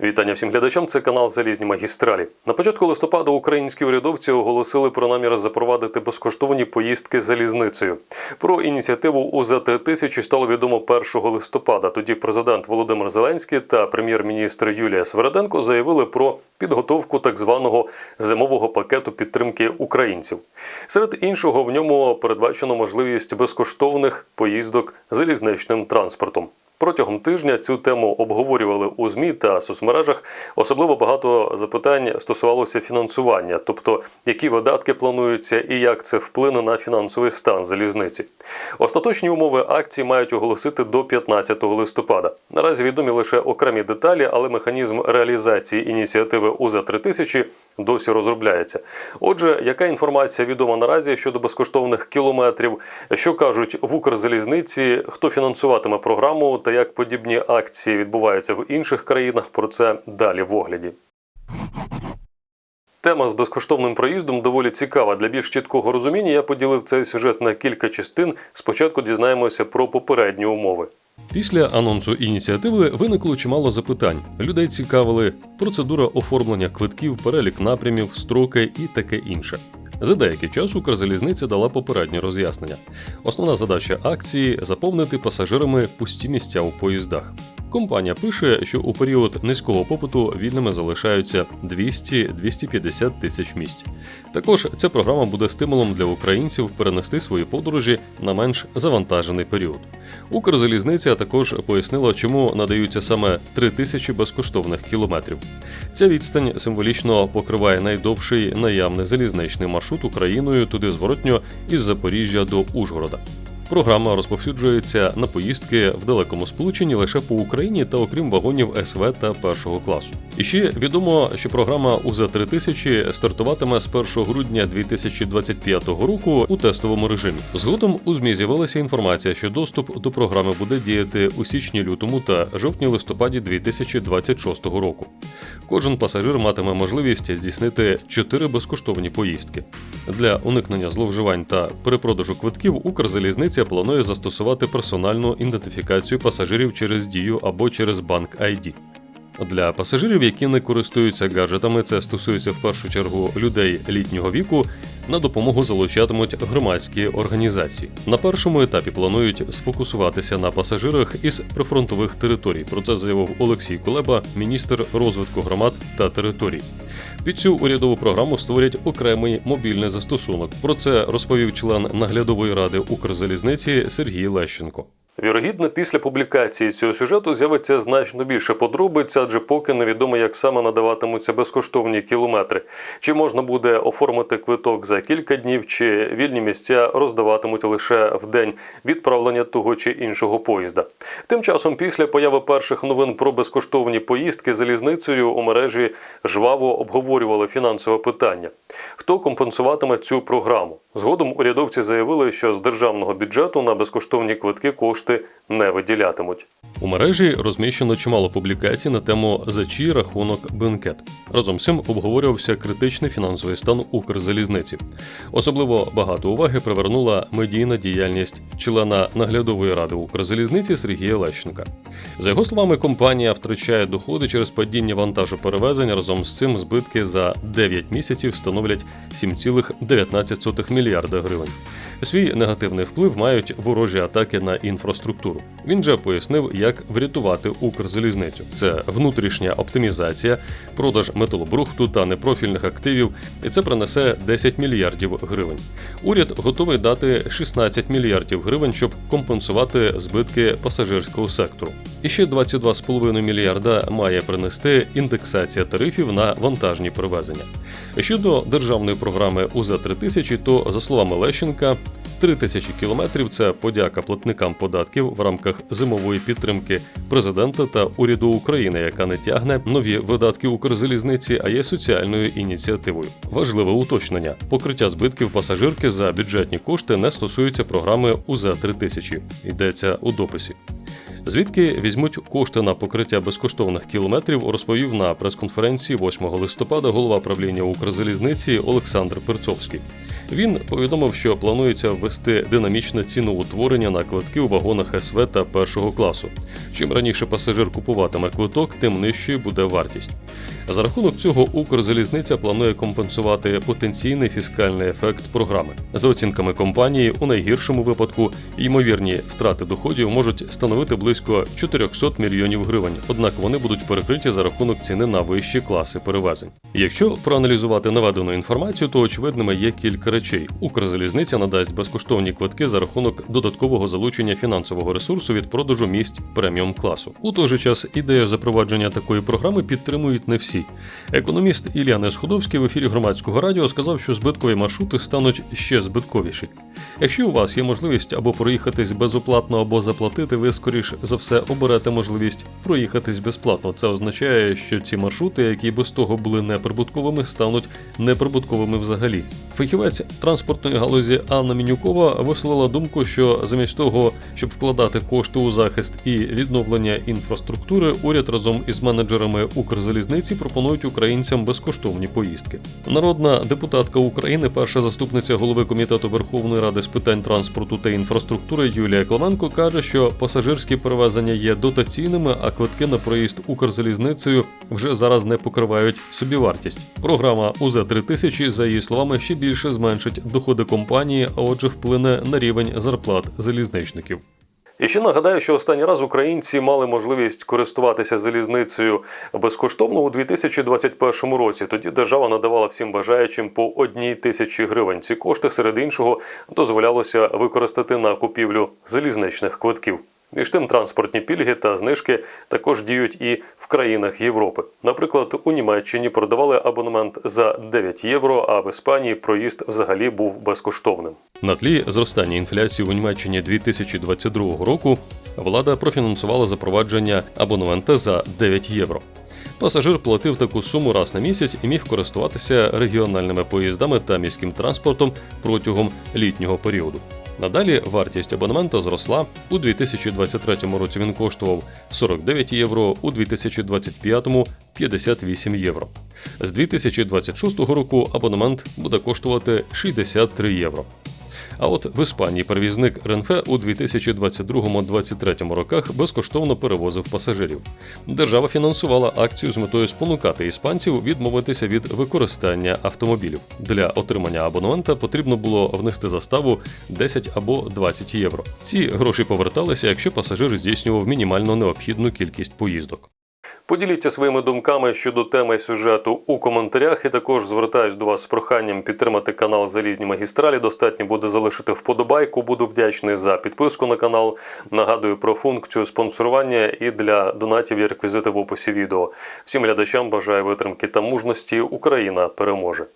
Вітання всім глядачам. Це канал Залізні магістралі. На початку листопада українські урядовці оголосили про намір запровадити безкоштовні поїздки залізницею. Про ініціативу УЗ 3000 стало відомо 1 листопада. Тоді президент Володимир Зеленський та прем'єр-міністр Юлія Свереденко заявили про підготовку так званого зимового пакету підтримки українців. Серед іншого в ньому передбачено можливість безкоштовних поїздок залізничним транспортом. Протягом тижня цю тему обговорювали у ЗМІ та соцмережах. Особливо багато запитань стосувалося фінансування, тобто які видатки плануються і як це вплине на фінансовий стан залізниці. Остаточні умови акції мають оголосити до 15 листопада. Наразі відомі лише окремі деталі, але механізм реалізації ініціативи УЗА 3000 досі розробляється. Отже, яка інформація відома наразі щодо безкоштовних кілометрів? Що кажуть в Укрзалізниці? Хто фінансуватиме програму та як подібні акції відбуваються в інших країнах? Про це далі в огляді. Тема з безкоштовним проїздом доволі цікава. Для більш чіткого розуміння я поділив цей сюжет на кілька частин. Спочатку дізнаємося про попередні умови. Після анонсу ініціативи виникло чимало запитань. Людей цікавили процедура оформлення квитків, перелік напрямів, строки і таке інше. За деякий час Укрзалізниця дала попередні роз'яснення. Основна задача акції заповнити пасажирами пусті місця у поїздах. Компанія пише, що у період низького попиту вільними залишаються 200-250 тисяч місць. Також ця програма буде стимулом для українців перенести свої подорожі на менш завантажений період. Укрзалізниця також пояснила, чому надаються саме 3 тисячі безкоштовних кілометрів. Ця відстань символічно покриває найдовший наявний залізничний маршрут Україною туди зворотньо із Запоріжжя до Ужгорода. Програма розповсюджується на поїздки в далекому сполученні лише по Україні та окрім вагонів СВ та першого класу. І ще відомо, що програма УЗ 3000 стартуватиме з 1 грудня 2025 року у тестовому режимі. Згодом у ЗМІ з'явилася інформація, що доступ до програми буде діяти у січні-лютому та жовтні-листопаді 2026 року. Кожен пасажир матиме можливість здійснити 4 безкоштовні поїздки. Для уникнення зловживань та перепродажу квитків Укрзалізниця планує застосувати персональну ідентифікацію пасажирів через дію або через банк ID. Для пасажирів, які не користуються гаджетами, це стосується в першу чергу людей літнього віку. На допомогу залучатимуть громадські організації. На першому етапі планують сфокусуватися на пасажирах із прифронтових територій. Про це заявив Олексій Кулеба, міністр розвитку громад та територій. Під цю урядову програму створять окремий мобільний застосунок. Про це розповів член наглядової ради Укрзалізниці Сергій Лещенко. Вірогідно, після публікації цього сюжету з'явиться значно більше подробиць, адже поки невідомо, як саме надаватимуться безкоштовні кілометри. Чи можна буде оформити квиток за кілька днів, чи вільні місця роздаватимуть лише в день відправлення того чи іншого поїзда. Тим часом, після появи перших новин про безкоштовні поїздки залізницею у мережі жваво обговорювали фінансове питання. Хто компенсуватиме цю програму? Згодом урядовці заявили, що з державного бюджету на безкоштовні квитки кошти не виділятимуть. У мережі розміщено чимало публікацій на тему за чий рахунок бенкет. Разом з цим обговорювався критичний фінансовий стан Укрзалізниці. Особливо багато уваги привернула медійна діяльність члена наглядової ради Укрзалізниці Сергія Лещенка. За його словами, компанія втрачає доходи через падіння вантажоперевезень. Разом з цим збитки за 9 місяців становлять 7,19 мільярда гривень. Свій негативний вплив мають ворожі атаки на інфраструктуру. Він же пояснив, як врятувати Укрзалізницю. Це внутрішня оптимізація, продаж металобрухту та непрофільних активів, і це принесе 10 мільярдів гривень. Уряд готовий дати 16 мільярдів гривень, щоб компенсувати збитки пасажирського сектору. І ще 22,5 мільярда має принести індексація тарифів на вантажні перевезення. Щодо державної програми УЗ 3000, то за словами Лещенка. 3 тисячі кілометрів це подяка платникам податків в рамках зимової підтримки президента та уряду України, яка не тягне нові видатки Укрзалізниці, а є соціальною ініціативою. Важливе уточнення: покриття збитків пасажирки за бюджетні кошти не стосується програми УЗ 3000 Йдеться у дописі. Звідки візьмуть кошти на покриття безкоштовних кілометрів, розповів на прес-конференції 8 листопада голова правління Укрзалізниці Олександр Перцовський. Він повідомив, що планується ввести динамічне ціноутворення на квитки у вагонах СВ та першого класу. Чим раніше пасажир купуватиме квиток, тим нижчою буде вартість. За рахунок цього Укрзалізниця планує компенсувати потенційний фіскальний ефект програми. За оцінками компанії, у найгіршому випадку ймовірні втрати доходів можуть становити близько 400 мільйонів гривень. Однак вони будуть перекриті за рахунок ціни на вищі класи перевезень. Якщо проаналізувати наведену інформацію, то очевидними є кілька речей. Укрзалізниця надасть безкоштовні квитки за рахунок додаткового залучення фінансового ресурсу від продажу місць преміум класу. У той же час ідею запровадження такої програми підтримують не всі. Економіст Ілля Несходовський в ефірі громадського радіо сказав, що збиткові маршрути стануть ще збитковіші. Якщо у вас є можливість або проїхатись безоплатно, або заплатити, ви скоріш за все оберете можливість проїхатись безплатно. Це означає, що ці маршрути, які без того були неприбутковими, стануть неприбутковими взагалі. Фахівець транспортної галузі Анна Мінюкова висловила думку, що замість того, щоб вкладати кошти у захист і відновлення інфраструктури, уряд разом із менеджерами Укрзалізниці пропонують українцям безкоштовні поїздки. Народна депутатка України, перша заступниця голови комітету Верховної Ради з питань транспорту та інфраструктури Юлія Клименко каже, що пасажирські перевезення є дотаційними, а квитки на проїзд Укрзалізницею вже зараз не покривають собівартість. Програма УЗ 3000 за її словами ще більше зменшить доходи компанії, а отже, вплине на рівень зарплат залізничників. І ще нагадаю, що останній раз українці мали можливість користуватися залізницею безкоштовно у 2021 році. Тоді держава надавала всім бажаючим по одній тисячі гривень. Ці кошти серед іншого дозволялося використати на купівлю залізничних квитків. Між тим, транспортні пільги та знижки також діють і в країнах Європи. Наприклад, у Німеччині продавали абонемент за 9 євро, а в Іспанії проїзд взагалі був безкоштовним. На тлі зростання інфляції у Німеччині 2022 року влада профінансувала запровадження абонемента за 9 євро. Пасажир платив таку суму раз на місяць і міг користуватися регіональними поїздами та міським транспортом протягом літнього періоду. Надалі вартість абонемента зросла. У 2023 році він коштував 49 євро, у 2025 – 58 євро. З 2026 року абонемент буде коштувати 63 євро. А от в Іспанії перевізник Ренфе у 2022-2023 роках безкоштовно перевозив пасажирів. Держава фінансувала акцію з метою спонукати іспанців відмовитися від використання автомобілів. Для отримання абонемента потрібно було внести заставу 10 або 20 євро. Ці гроші поверталися, якщо пасажир здійснював мінімально необхідну кількість поїздок. Поділіться своїми думками щодо теми сюжету у коментарях. І також звертаюсь до вас з проханням підтримати канал Залізні магістралі. Достатньо буде залишити вподобайку. Буду вдячний за підписку на канал. Нагадую про функцію спонсорування і для донатів є реквізити в описі відео. Всім глядачам бажаю витримки та мужності. Україна переможе.